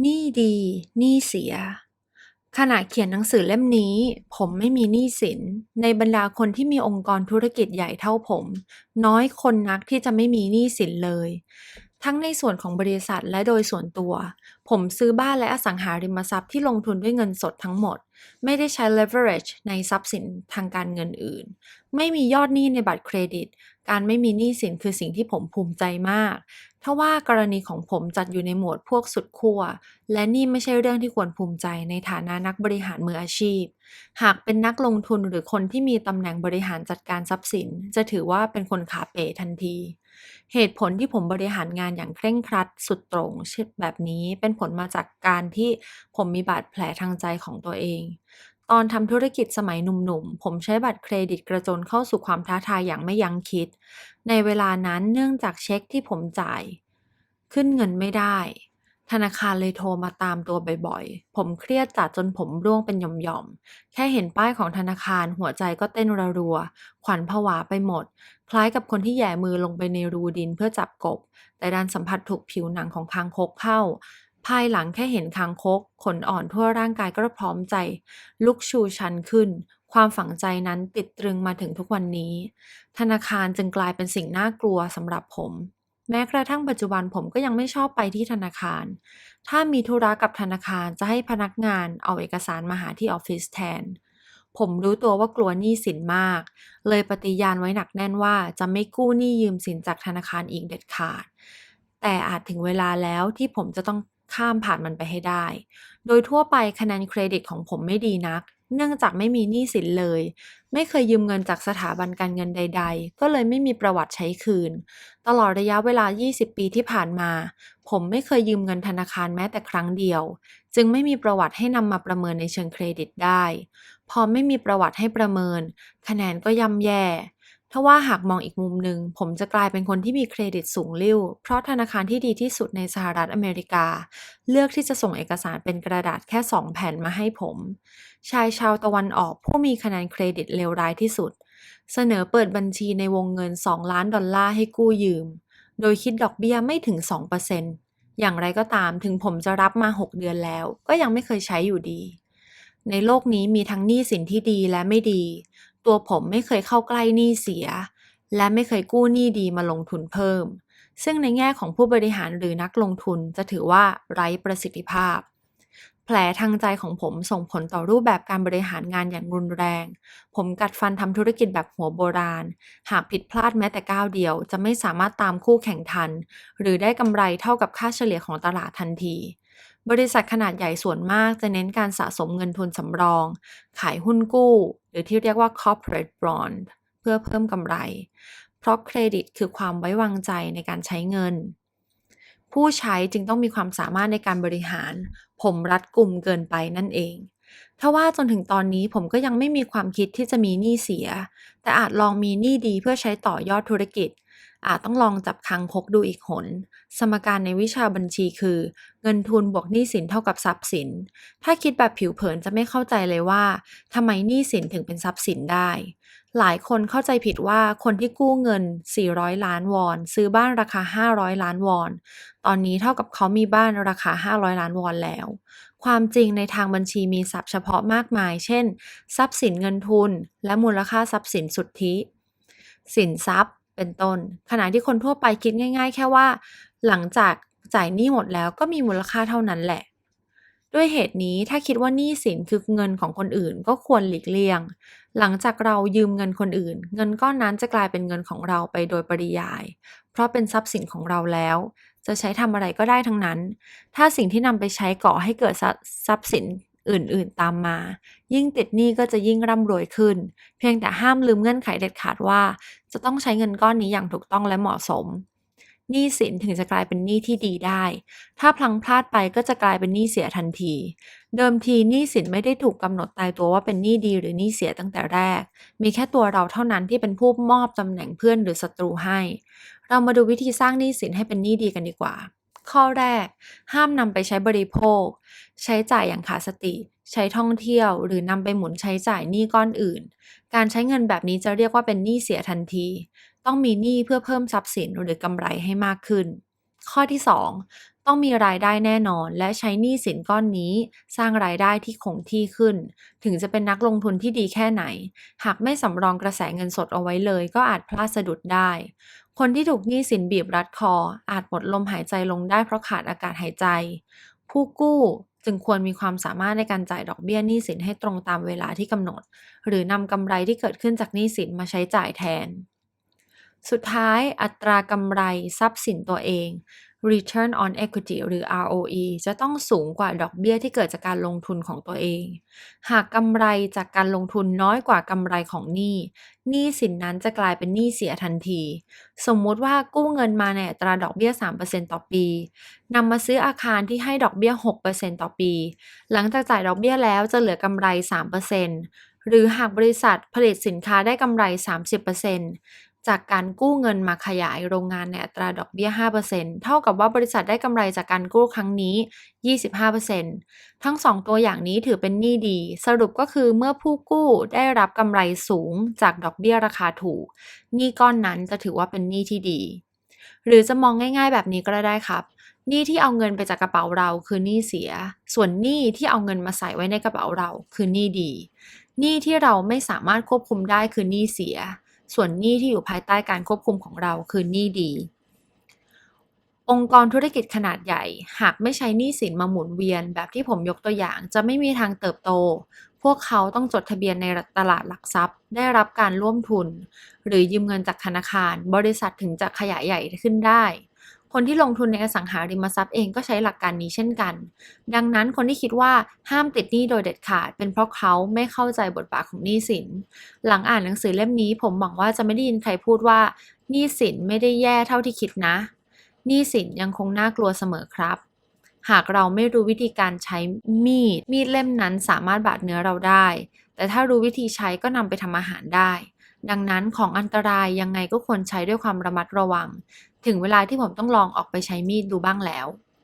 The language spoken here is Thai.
หนี้ดีหนี้เสีย ขณะเขียนหนังสือเล่มนี้ ผมไม่มีหนี้สิน ในบรรดาคนที่มีองค์กรธุรกิจใหญ่เท่าผม น้อยคนนักที่จะไม่มีหนี้สินเลย ทั้งในส่วนของบริษัทและโดยส่วนตัว ผมซื้อบ้านและอสังหาริมทรัพย์ที่ลงทุนด้วยเงินสดทั้งหมด ไม่ได้ใช้ leverage ในทรัพย์สินทางการเงินอื่น ไม่มียอดหนี้ในบัตรเครดิต การไม่มีหนี้สินคือสิ่งที่ผมภูมิใจมากถ้าว่ากรณีของผมจัดอยู่ในหมวดพวกสุดขั้วและนี่ไม่ใช่เรื่องที่ควรภูมิใจในฐานะนักบริหารมืออาชีพ หากเป็นนักลงทุนหรือคนที่มีตำแหน่งบริหารจัดการทรัพย์สิน จะถือว่าเป็นคนขาเป๋ทันที เหตุผลที่ผมบริหารงานอย่างเคร่งครัดสุดตรงเช่นแบบนี้เป็นผลมาจากการที่ผมมีบาดแผลทางใจของตัวเอง ตอนทำธุรกิจสมัยหนุ่มๆ ผมใช้บัตรเครดิตกระโจนเข้าสู่ความท้าทายอย่างไม่ยั้งคิด ในเวลานั้นเนื่องจากเช็คที่ผมจ่าย ขึ้นเงินไม่ได้ ธนาคารเลยโทรมาตามตัวบ่อยๆ ผมเครียดจัดจนผมร่วงเป็นหย่อมๆ แค่เห็นป้ายของธนาคารหัวใจก็เต้นรัวๆขวัญผวาไปหมด คล้ายกับคนที่แย่มือลงไปในรูดินเพื่อจับกบ แต่ดันสัมผัสถูกผิวหนังของคางคกเข้า ภายหลังแค่เห็นคางคก ขนอ่อนทั่วร่างกายก็พร้อมใจ ลุกชูชันขึ้น ความฝังใจนั้นติดตรึงมาถึงทุกวันนี้ ธนาคารจึงกลายเป็นสิ่งน่ากลัวสำหรับผม แม้กระทั่งปัจจุบันผมก็ยังไม่ชอบไปที่ธนาคาร ถ้ามีธุระกับธนาคารจะให้พนักงานเอาเอกสารมาหาที่ออฟฟิศแทน ผมรู้ตัวว่ากลัวหนี้สินมาก เลยปฏิญาณไว้หนักแน่นว่าจะไม่กู้หนี้ยืมสินจากธนาคารอีกเด็ดขาด แต่อาจถึงเวลาแล้วที่ผมจะต้องข้ามผ่านมันไปให้ได้ โดยทั่วไปคะแนนเครดิตของผมไม่ดีนัก เนื่องจากไม่มีหนี้สินเลย ไม่เคยยืมเงินจากสถาบันการเงินใด ๆ ก็เลยไม่มีประวัติใช้คืน ตลอดระยะเวลา 20 ปีที่ผ่านมา ผมไม่เคยยืมเงินธนาคารแม้แต่ครั้งเดียว จึงไม่มีประวัติให้นำมาประเมินในเชิงเครดิตได้ พอไม่มีประวัติให้ประเมิน คะแนนก็ย่ำแย่ ถ้าว่าหากมองอีกมุมหนึ่งผมจะกลายเป็นคนที่มีเครดิตสูงลิ่วเพราะธนาคารที่ดีที่สุดในสหรัฐอเมริกา เลือกที่จะส่งเอกสารเป็นกระดาษแค่ 2 แผ่นมาให้ผม ชายชาวตะวันออกผู้มีคะแนนเครดิตเลวร้ายที่สุด เสนอเปิดบัญชีในวงเงิน 2 ล้านดอลลาร์ให้กู้ยืม โดยคิดดอกเบี้ยไม่ถึง 2%อย่างไรก็ตามถึงผมจะรับมา 6 เดือนแล้ว ก็ยังไม่เคยใช้อยู่ดี ในโลกนี้มีทั้งหนี้สินที่ดีและไม่ดี ตัวผมไม่เคยเข้าใกล้หนี้เสีย และไม่เคยกู้หนี้ดีมาลงทุนเพิ่ม ซึ่งในแง่ของผู้บริหารหรือนักลงทุนจะถือว่าไร้ประสิทธิภาพ แผลทางใจของผมส่งผลต่อรูปแบบการบริหารงานอย่างรุนแรง ผมกัดฟันทำธุรกิจแบบหัวโบราณ หากผิดพลาดแม้แต่ก้าวเดียว จะไม่สามารถตามคู่แข่งทัน หรือได้กำไรเท่ากับค่าเฉลี่ยของตลาดทันที บริษัทขนาดใหญ่ส่วนมากจะเน้นการสะสมเงินทุนสำรอง ขายหุ้นกู้ หรือที่เรียกว่า corporate bond เพื่อเพิ่มกำไร เพราะเครดิตคือความไว้วางใจในการใช้เงิน ผู้ใช้จึงต้องมีความสามารถในการบริหาร ผมรัดกลุ่มเกินไปนั่นเองถ้าว่าจนถึงตอนนี้ผมก็ยังไม่มีความคิดที่จะมีหนี้เสีย แต่อาจลองมีหนี้ดีเพื่อใช้ต่อยอดธุรกิจ อาจต้องลองจับคังคกดูอีกหน สมการในวิชาบัญชีคือ เงินทุนบวกหนี้สินเท่ากับทรัพย์สิน ถ้าคิดแบบผิวเผินจะไม่เข้าใจเลยว่าทำไมหนี้สินถึงเป็นทรัพย์สินได้ หลายคนเข้าใจผิดว่าคนที่กู้เงิน 400 ล้านวอน ซื้อบ้านราคา 500 ล้านวอน ตอนนี้เท่ากับเขามีบ้านราคา 500 ล้านวอนแล้ว ความจริงในทางบัญชีมีศัพท์เฉพาะมากมาย เช่น ทรัพย์สินเงินทุน และมูลค่าทรัพย์สินสุทธิ สินทรัพย์ เป็นต้น ขณะที่คนทั่วไปคิดง่าย ๆ แค่ว่า หลังจากจ่ายหนี้หมดแล้วก็มีมูลค่าเท่านั้นแหละ ด้วยเหตุนี้ถ้าคิดว่าหนี้สินคือเงินของคนอื่นก็ควรหลีกเลี่ยง หลังจากเรายืมเงินคนอื่น เงินก้อนนั้นจะกลายเป็นเงินของเราไปโดยปริยาย เพราะเป็นทรัพย์สินของเราแล้ว จะใช้ทำอะไรก็ได้ทั้งนั้น ถ้าสิ่งที่นำไปใช้ก่อให้เกิดทรัพย์สิน อื่นๆตามมา ยิ่งติดหนี้ก็จะยิ่งร่ำรวยขึ้น เพียงแต่ห้ามลืมเงื่อนไขเด็ดขาดว่า จะต้องใช้เงินก้อนนี้อย่างถูกต้องและเหมาะสมหนี้สินถึงจะกลายเป็นหนี้ที่ดีได้ ถ้าพลังพลาดไปก็จะกลายเป็นหนี้เสียทันที เดิมทีหนี้สินไม่ได้ถูกกำหนดตายตัวว่าเป็นหนี้ดีหรือหนี้เสียตั้งแต่แรก มีแค่ตัวเราเท่านั้นที่เป็นผู้มอบตำแหน่งเพื่อนหรือศัตรูให้ เรามาดูวิธีสร้างหนี้สินให้เป็นหนี้ดีกันดีกว่า ข้อแรก ห้ามนำไปใช้บริโภค ใช้จ่ายอย่างขาดสติ ใช้ท่องเที่ยว หรือนำไปหมุนใช้จ่ายหนี้ก้อนอื่น การใช้เงินแบบนี้จะเรียกว่าเป็นหนี้เสียทันที ต้องมีหนี้เพื่อเพิ่มทรัพย์สินหรือกำไรให้มากขึ้น ข้อที่ 2 ต้องมีรายได้แน่นอน และใช้หนี้สินก้อนนี้ สร้างรายได้ที่คงที่ขึ้น ถึงจะเป็นนักลงทุนที่ดีแค่ไหน หากไม่สำรองกระแสเงินสดเอาไว้เลย ก็อาจพลาดสะดุดได้ คนที่ถูกหนี้สินบีบรัดคอ อาจหมดลมหายใจลงได้เพราะขาดอากาศหายใจ ผู้กู้จึงควรมีความสามารถในการจ่ายดอกเบี้ยหนี้สินให้ตรงตามเวลาที่กำหนด หรือนำกำไรที่เกิดขึ้นจากหนี้สินมาใช้จ่ายแทน สุดท้ายอัตรากำไรทรัพย์สินตัวเอง Return on Equity หรือ ROE จะต้องสูงกว่าดอกเบี้ยที่เกิดจากการลงทุนของตัวเอง หากกำไรจากการลงทุนน้อยกว่ากำไรของหนี้หนี้สินนั้นจะกลายเป็นหนี้เสียทันที สมมุติว่ากู้เงินมาในอัตราดอกเบี้ย 3%ต่อปีนำมาซื้ออาคารที่ให้ดอกเบี้ย 6%ต่อปี หลังจากจ่ายดอกเบี้ยแล้วจะเหลือกำไร 3%หรือหากบริษัทผลิตสินค้าได้กำไร 30% จากการกู้เงินมาขยายโรงงานในอัตราดอกเบี้ย 5%เท่ากับว่าบริษัทได้กำไรจากการกู้ครั้งนี้ 25%ทั้งสองตัวอย่างนี้ถือเป็นหนี้ดี สรุปก็คือเมื่อผู้กู้ได้รับกำไรสูงจากดอกเบี้ยราคาถูก หนี้ก้อนนั้นจะถือว่าเป็นหนี้ที่ดี หรือจะมองง่าย ๆ แบบนี้ก็ได้ครับหนี้ที่เอาเงินไปจากกระเป๋าเราคือหนี้เสีย ส่วนหนี้ที่เอาเงินมาใส่ไว้ในกระเป๋าเราคือหนี้ดี หนี้ที่เราไม่สามารถควบคุมได้คือหนี้เสีย ส่วนหนี้ที่อยู่ภายใต้การควบคุมของเราคือหนี้ดี องค์กรธุรกิจขนาดใหญ่ หากไม่ใช้หนี้สินมาหมุนเวียนแบบที่ผมยกตัวอย่างจะไม่มีทางเติบโต พวกเขาต้องจดทะเบียนในตลาดหลักทรัพย์ ได้รับการร่วมทุน หรือยืมเงินจากธนาคาร บริษัทถึงจะขยายใหญ่ขึ้นได้ คนที่ลงทุนในอสังหาริมทรัพย์เองก็ใช้หลักการนี้เช่นกัน ดังนั้นคนที่คิดว่าห้ามติดหนี้โดยเด็ดขาด เป็นเพราะเขาไม่เข้าใจบทบาทของหนี้สิน หลังอ่านหนังสือเล่มนี้ผมหวังว่าจะไม่ได้ยินใครพูดว่าหนี้สินไม่ได้แย่เท่าที่คิดนะหนี้สินยังคงน่ากลัวเสมอครับ หากเราไม่รู้วิธีการใช้มีด มีดเล่มนั้นสามารถบาดเนื้อเราได้ แต่ถ้ารู้วิธีใช้ก็นำไปทำอาหารได้ ดังนั้นของอันตรายยังไงก็ควรใช้ด้วยความระมัดระวัง ถึงเวลาที่ผมต้องลองออกไปใช้มีดดูบ้างแล้ว